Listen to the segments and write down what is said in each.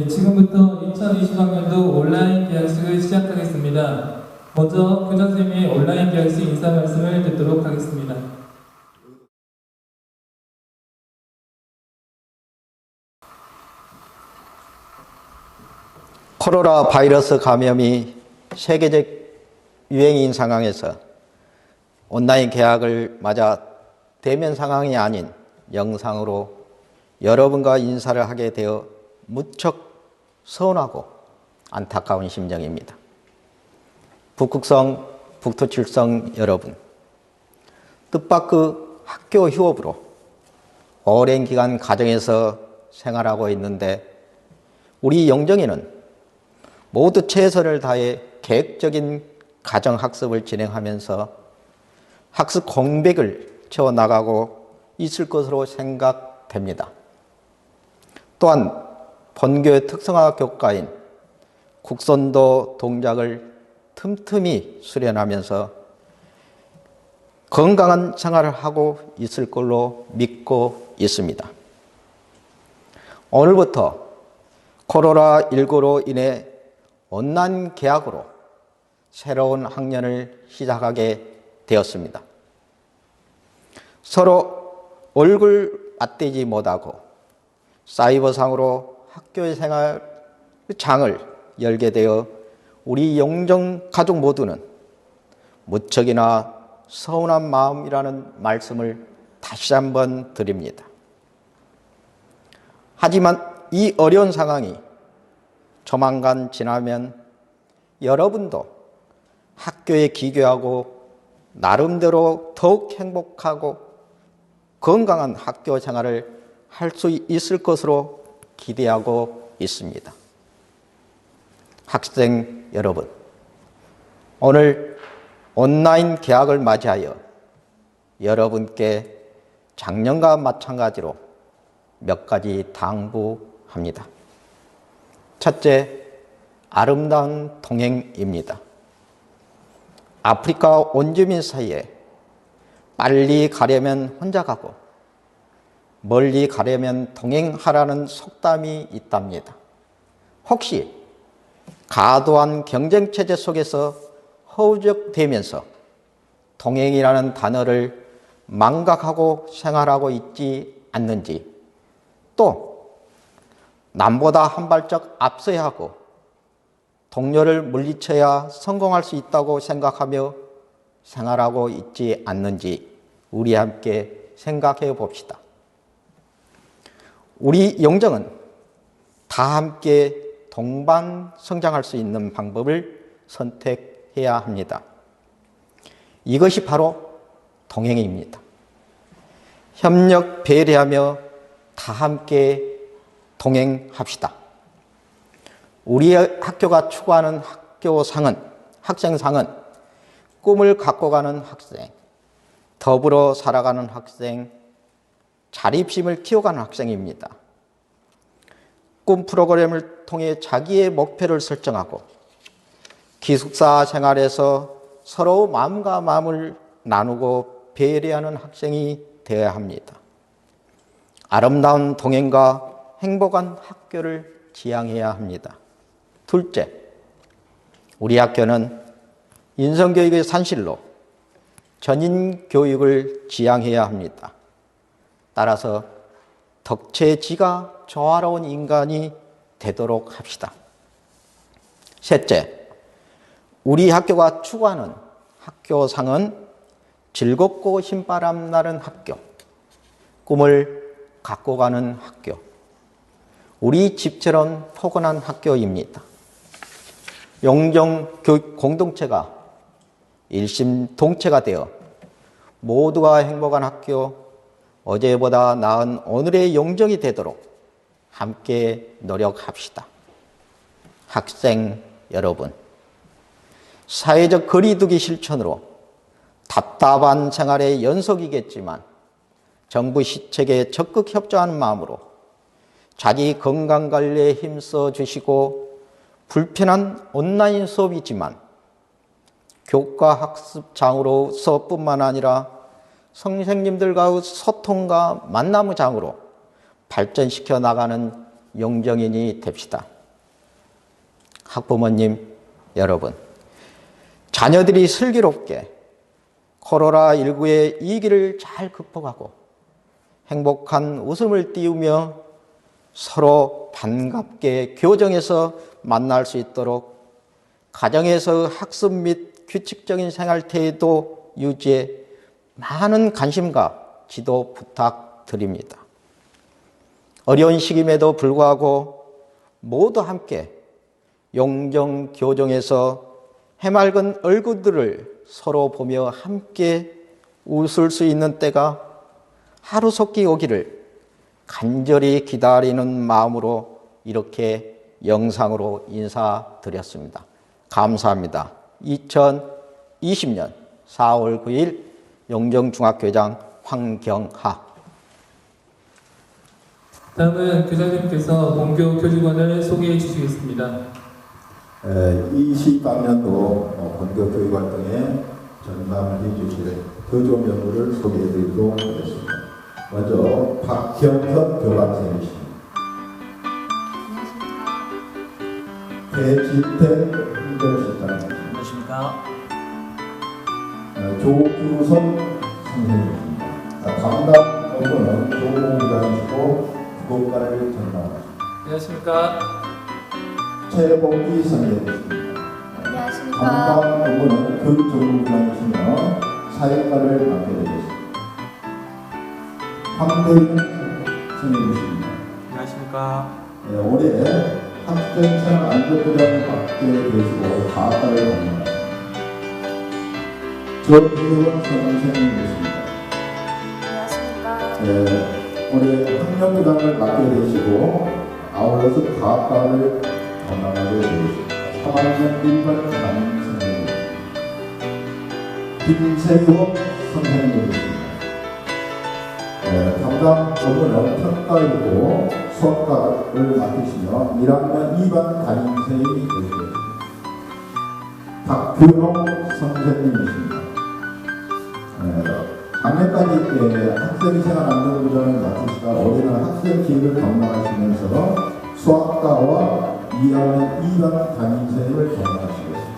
네, 지금부터 2020학년도 온라인 계약식을 시작하겠습니다. 먼저 교장 선생님의 온라인 계약식 인사 말씀을 듣도록 하겠습니다. 코로나 바이러스 감염이 세계적 유행인 상황에서 온라인 계약을 맞아 대면 상황이 아닌 영상으로 여러분과 인사를 하게 되어 무척 서운하고 안타까운 심정입니다. 북극성, 북토칠성 여러분, 뜻밖의 학교 휴업으로 오랜 기간 가정에서 생활하고 있는데 우리 영정이는 모두 최선을 다해 계획적인 가정 학습을 진행하면서 학습 공백을 채워 나가고 있을 것으로 생각됩니다. 또한 본교의 특성화 교과인 국선도 동작을 틈틈이 수련하면서 건강한 생활을 하고 있을 걸로 믿고 있습니다. 오늘부터 코로나19로 인해 온난 계약으로 새로운 학년을 시작하게 되었습니다. 서로 얼굴 맞대지 못하고 사이버상으로 학교 생활 장을 열게 되어 우리 영정 가족 모두는 무척이나 서운한 마음이라는 말씀을 다시 한번 드립니다. 하지만 이 어려운 상황이 조만간 지나면 여러분도 학교에 기교하고 나름대로 더욱 행복하고 건강한 학교 생활을 할 수 있을 것으로 기대하고 있습니다. 학생 여러분, 오늘 온라인 개학을 맞이하여 여러분께 작년과 마찬가지로 몇 가지 당부합니다. 첫째, 아름다운 동행입니다. 아프리카 원주민 사이에 빨리 가려면 혼자 가고 멀리 가려면 동행하라는 속담이 있답니다. 혹시 과도한 경쟁 체제 속에서 허우적대면서 동행이라는 단어를 망각하고 생활하고 있지 않는지 또 남보다 한 발짝 앞서야 하고 동료를 물리쳐야 성공할 수 있다고 생각하며 생활하고 있지 않는지 우리 함께 생각해 봅시다. 우리 영정은 다 함께 동반 성장할 수 있는 방법을 선택해야 합니다. 이것이 바로 동행입니다. 협력, 배려하며 다 함께 동행합시다. 우리 학교가 추구하는 학교상은, 학생상은 꿈을 갖고 가는 학생, 더불어 살아가는 학생, 자립심을 키워가는 학생입니다. 꿈 프로그램을 통해 자기의 목표를 설정하고 기숙사 생활에서 서로 마음과 마음을 나누고 배려하는 학생이 되어야 합니다. 아름다운 동행과 행복한 학교를 지향해야 합니다. 둘째, 우리 학교는 인성교육의 산실로 전인 교육을 지향해야 합니다. 따라서 덕체지가 조화로운 인간이 되도록 합시다. 셋째, 우리 학교가 추구하는 학교상은 즐겁고 힘바람 나는 학교, 꿈을 갖고 가는 학교, 우리 집처럼 포근한 학교입니다. 영정 교육 공동체가 일심동체가 되어 모두가 행복한 학교, 어제보다 나은 오늘의 영정이 되도록 함께 노력합시다. 학생 여러분, 사회적 거리두기 실천으로 답답한 생활의 연속이겠지만 정부 시책에 적극 협조하는 마음으로 자기 건강 관리에 힘써 주시고 불편한 온라인 수업이지만 교과 학습장으로서뿐만 아니라 선생님들과의 소통과 만남의 장으로 발전시켜 나가는 용정인이 됩시다. 학부모님 여러분, 자녀들이 슬기롭게 코로나19의 이기를 잘 극복하고 행복한 웃음을 띄우며 서로 반갑게 교정에서 만날 수 있도록 가정에서 학습 및 규칙적인 생활 태도 유지에 많은 관심과 지도 부탁드립니다. 어려운 시기임에도 불구하고 모두 함께 용정 교정에서 해맑은 얼굴들을 서로 보며 함께 웃을 수 있는 때가 하루속히 오기를 간절히 기다리는 마음으로 이렇게 영상으로 인사드렸습니다. 감사합니다. 2020년 4월 9일 용정중학교장 황경하 다음은 교장님께서 본교 교직원을 소개해 주시겠습니다. 20학년도 본교 교육 활동에 전담을 해주실 교조 명부를 소개해 드리도록 하겠습니다. 먼저 박형현 교감생이십니다. 배진태 행정실장입니다. 조규성 선생님입니다. 아, 담당 업무는 교무부장이시고 국어과를 전담하십니다. 안녕하십니까. 최봉기 선생님입니다. 안녕하십니까. 담당 업무는 교육정보부장이시며 사회과를 맡게 되셨습니다. 황대윤 선생님이십니다. 안녕하십니까. 네, 올해 학생생 안전부장을 맡게 되시고 과학과를 전공하십니다. 전희원 선생님이십니다. 안녕하십니까. 네, 올해 학년부장을 맡게 되시고 아울러서 과학과를 담당하게 되셨습니다. 3학년 1반 담임 선생님 김세용 선생님이십니다. 네, 담당 업무는 평가이고 수학과를 맡으시며 1학년 2반 담임 선생님이 되시겠습니다. 박규롱 선생님이십니다. 네, 작년까지 예, 학생 생활 안전부장을 맡으시다 올해는 학생 기획을 담당하시면서 수학과와 2학년 2반 담임선생님을 겸임하시겠습니다.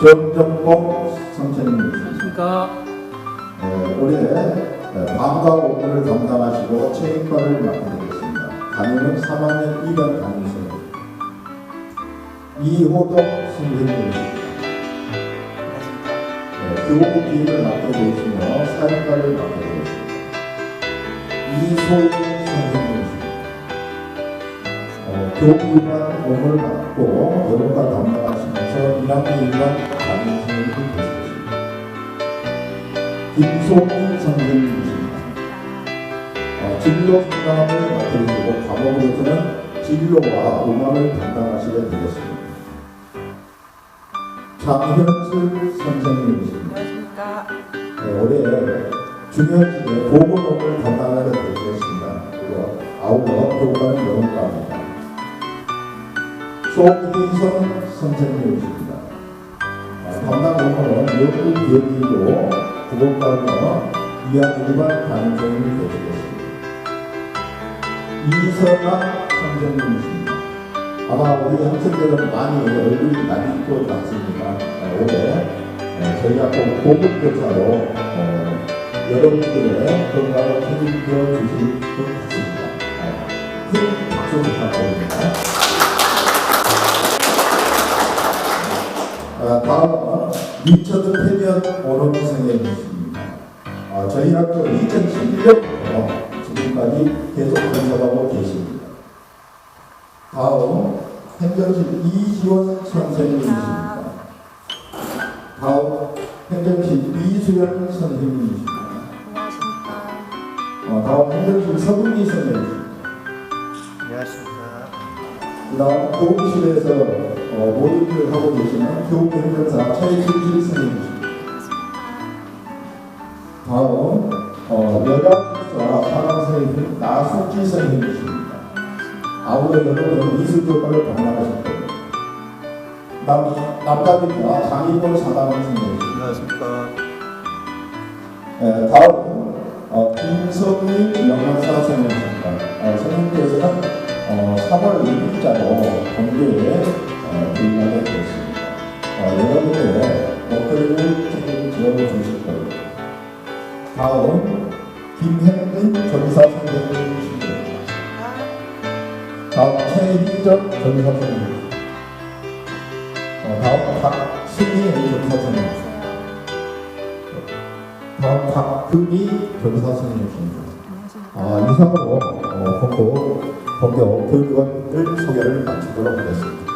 정정복 선생님이십니다. 안녕하십니까. 예, 올해 예, 방과 업무를 담당하시고 체육과를 맡게 되겠습니다. 담임은 3학년 2반 담임선생님. 이호덕. 네, 교복 기획을 맡게 되시며 사회과를 맡게 되겠습니다. 이소희 선생님이십니다. 어, 교육위반 업무를 맡고 여론과 담당하시면서 1학년 1반 담임 선생님이 되시겠습니다. 김소희 선생님이십니다. 어, 진로 상담을 맡으시고 과목으로서는 진로와 음악을 담당하시게 되겠습니다. 장현슬 선생님이십니다. 올해 중요시대 보건업을 담당하게 되셨습니다. 그리고 아울러 교과는 영어과입니다. 송희선 선생님이십니다. 아, 담당 업무는 연구 기획이고 국어과며 이학 일반 담임선생님이 되시겠습니다. 이선아 선생님이십니다. 아마 우리 학생들은 많이 얼굴이 낯익것 같습니다. 네, 올해 네, 저희 학교 고급 교사로 어, 여러분들의 건강을 책임져 주실 것 같습니다. 네, 큰 박수 부탁드립니다. 자, 다음은 리처드 페리언 오론 선생님이십니다. 아, 저희 학교 2011년 어, 다음 행정실 서금희 선생님. 안녕하십니까. 그다음 교무실에서 어, 모든 일을 하고 계시는 교육행정사 최진실 선생님이십니다. 다음 어, 여자기사 사랑 선생님 나숙지 선생님이십니다. 아무래도 여러분은 미술교과를 겁니다. 남, 남자기사 장인권 사당 선생님이십니다. 안녕하십니까. 예, 다음 어, 김성민 영양사 선생님입니다. 어, 선생님께서는 어, 3월 1일자로 본교에 어, 부임하게 되었습니다. 어, 여러분들의 목소리를 책임지어 주실 겁니다. 다음 김hen민 전사 선생님이십니다. 다음 최희정 전사 선생님. 어, 다음 박승희 박금희 변호사 선생님이십니다. 아, 이상으로 어, 본고 본교 교육원을 소개를 마치도록 하겠습니다.